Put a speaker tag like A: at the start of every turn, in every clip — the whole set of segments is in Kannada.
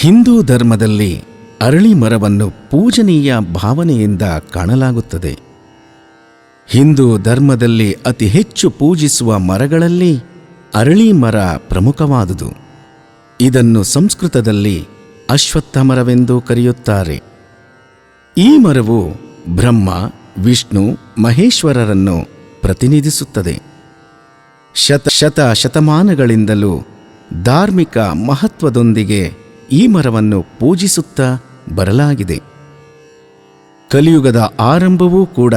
A: ಹಿಂದೂ ಧರ್ಮದಲ್ಲಿ ಅರಳಿ ಮರವನ್ನು ಪೂಜನೀಯ ಭಾವನೆಯಿಂದ ಕಾಣಲಾಗುತ್ತದೆ. ಹಿಂದೂ ಧರ್ಮದಲ್ಲಿ ಅತಿ ಹೆಚ್ಚು ಪೂಜಿಸುವ ಮರಗಳಲ್ಲಿ ಅರಳಿ ಮರ ಪ್ರಮುಖವಾದುದು. ಇದನ್ನು ಸಂಸ್ಕೃತದಲ್ಲಿ ಅಶ್ವತ್ಥ ಮರವೆಂದು ಕರೆಯುತ್ತಾರೆ. ಈ ಮರವು ಬ್ರಹ್ಮ, ವಿಷ್ಣು, ಮಹೇಶ್ವರರನ್ನು ಪ್ರತಿನಿಧಿಸುತ್ತದೆ. ಶತ ಶತ ಶತಮಾನಗಳಿಂದಲೂ ಧಾರ್ಮಿಕ ಮಹತ್ವದೊಂದಿಗೆ ಈ ಮರವನ್ನು ಪೂಜಿಸುತ್ತಾ ಬರಲಾಗಿದೆ. ಕಲಿಯುಗದ ಆರಂಭವೂ ಕೂಡ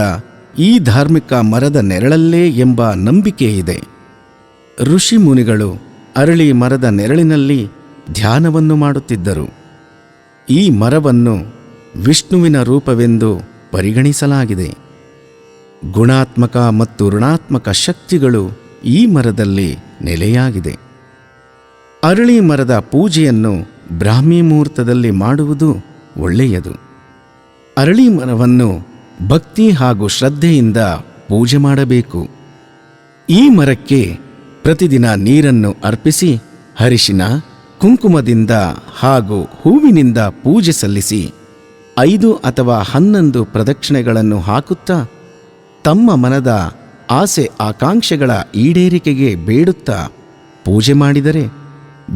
A: ಈ ಧಾರ್ಮಿಕ ಮರದ ನೆರಳಲ್ಲೇ ಎಂಬ ನಂಬಿಕೆ ಇದೆ ಋಷಿ ಮುನಿಗಳು ಅರಳಿ ಮರದ ನೆರಳಿನಲ್ಲಿ ಧ್ಯಾನವನ್ನು ಮಾಡುತ್ತಿದ್ದರು. ಈ ಮರವನ್ನು ವಿಷ್ಣುವಿನ ರೂಪವೆಂದು ಪರಿಗಣಿಸಲಾಗಿದೆ. ಗುಣಾತ್ಮಕ ಮತ್ತು ಋಣಾತ್ಮಕ ಶಕ್ತಿಗಳು ಈ ಮರದಲ್ಲಿ ನೆಲೆಯಾಗಿದೆ. ಅರಳಿ ಮರದ ಪೂಜೆಯನ್ನು ಬ್ರಾಹ್ಮಿ ಮುಹೂರ್ತದಲ್ಲಿ ಮಾಡುವುದು ಒಳ್ಳೆಯದು. ಅರಳಿ ಮರವನ್ನು ಭಕ್ತಿ ಹಾಗೂ ಶ್ರದ್ಧೆಯಿಂದ ಪೂಜೆ ಮಾಡಬೇಕು. ಈ ಮರಕ್ಕೆ ಪ್ರತಿದಿನ ನೀರನ್ನು ಅರ್ಪಿಸಿ ಹರಿಶಿನ ಕುಂಕುಮದಿಂದ ಹಾಗೂ ಹೂವಿನಿಂದ ಪೂಜೆ ಸಲ್ಲಿಸಿ, ಐದು ಅಥವಾ ಹನ್ನೊಂದು ಪ್ರದಕ್ಷಿಣೆಗಳನ್ನು ಹಾಕುತ್ತಾ, ತಮ್ಮ ಮನದ ಆಸೆ ಆಕಾಂಕ್ಷೆಗಳ ಈಡೇರಿಕೆಗೆ ಬೇಡುತ್ತಾ ಪೂಜೆ ಮಾಡಿದರೆ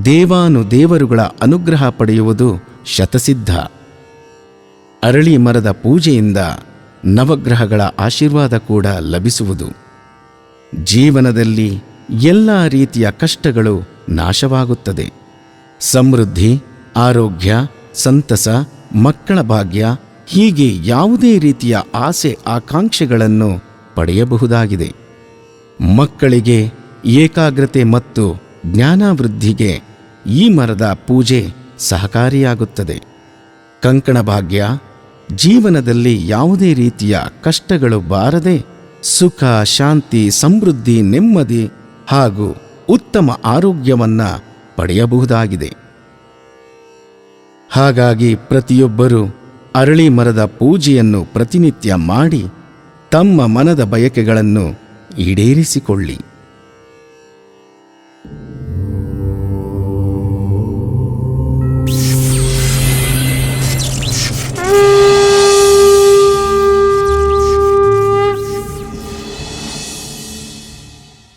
A: ದೇವಾನು ದೇವರುಗಳ ಅನುಗ್ರಹ ಪಡೆಯುವುದು ಶತಸಿದ್ಧ. ಅರಳಿ ಮರದ ಪೂಜೆಯಿಂದ ನವಗ್ರಹಗಳ ಆಶೀರ್ವಾದ ಕೂಡ ಲಭಿಸುವುದು. ಜೀವನದಲ್ಲಿ ಎಲ್ಲ ರೀತಿಯ ಕಷ್ಟಗಳು ನಾಶವಾಗುತ್ತದೆ. ಸಮೃದ್ಧಿ, ಆರೋಗ್ಯ, ಸಂತಸ, ಮಕ್ಕಳ ಭಾಗ್ಯ, ಹೀಗೆ ಯಾವುದೇ ರೀತಿಯ ಆಸೆ ಆಕಾಂಕ್ಷೆಗಳನ್ನು ಪಡೆಯಬಹುದಾಗಿದೆ. ಮಕ್ಕಳಿಗೆ ಏಕಾಗ್ರತೆ ಮತ್ತು ಜ್ಞಾನಾವೃದ್ಧಿಗೆ ಈ ಮರದ ಪೂಜೆ ಸಹಕಾರಿಯಾಗುತ್ತದೆ. ಕಂಕಣ ಭಾಗ್ಯ, ಜೀವನದಲ್ಲಿ ಯಾವುದೇ ರೀತಿಯ ಕಷ್ಟಗಳು ಬಾರದೆ ಸುಖ, ಶಾಂತಿ, ಸಮೃದ್ಧಿ, ನೆಮ್ಮದಿ ಹಾಗೂ ಉತ್ತಮ ಆರೋಗ್ಯವನ್ನು ಪಡೆಯಬಹುದಾಗಿದೆ. ಹಾಗಾಗಿ ಪ್ರತಿಯೊಬ್ಬರೂ ಅರಳಿ ಮರದ ಪೂಜೆಯನ್ನು ಪ್ರತಿನಿತ್ಯ ಮಾಡಿ ತಮ್ಮ ಮನದ ಬಯಕೆಗಳನ್ನು ಈಡೇರಿಸಿಕೊಳ್ಳಿ.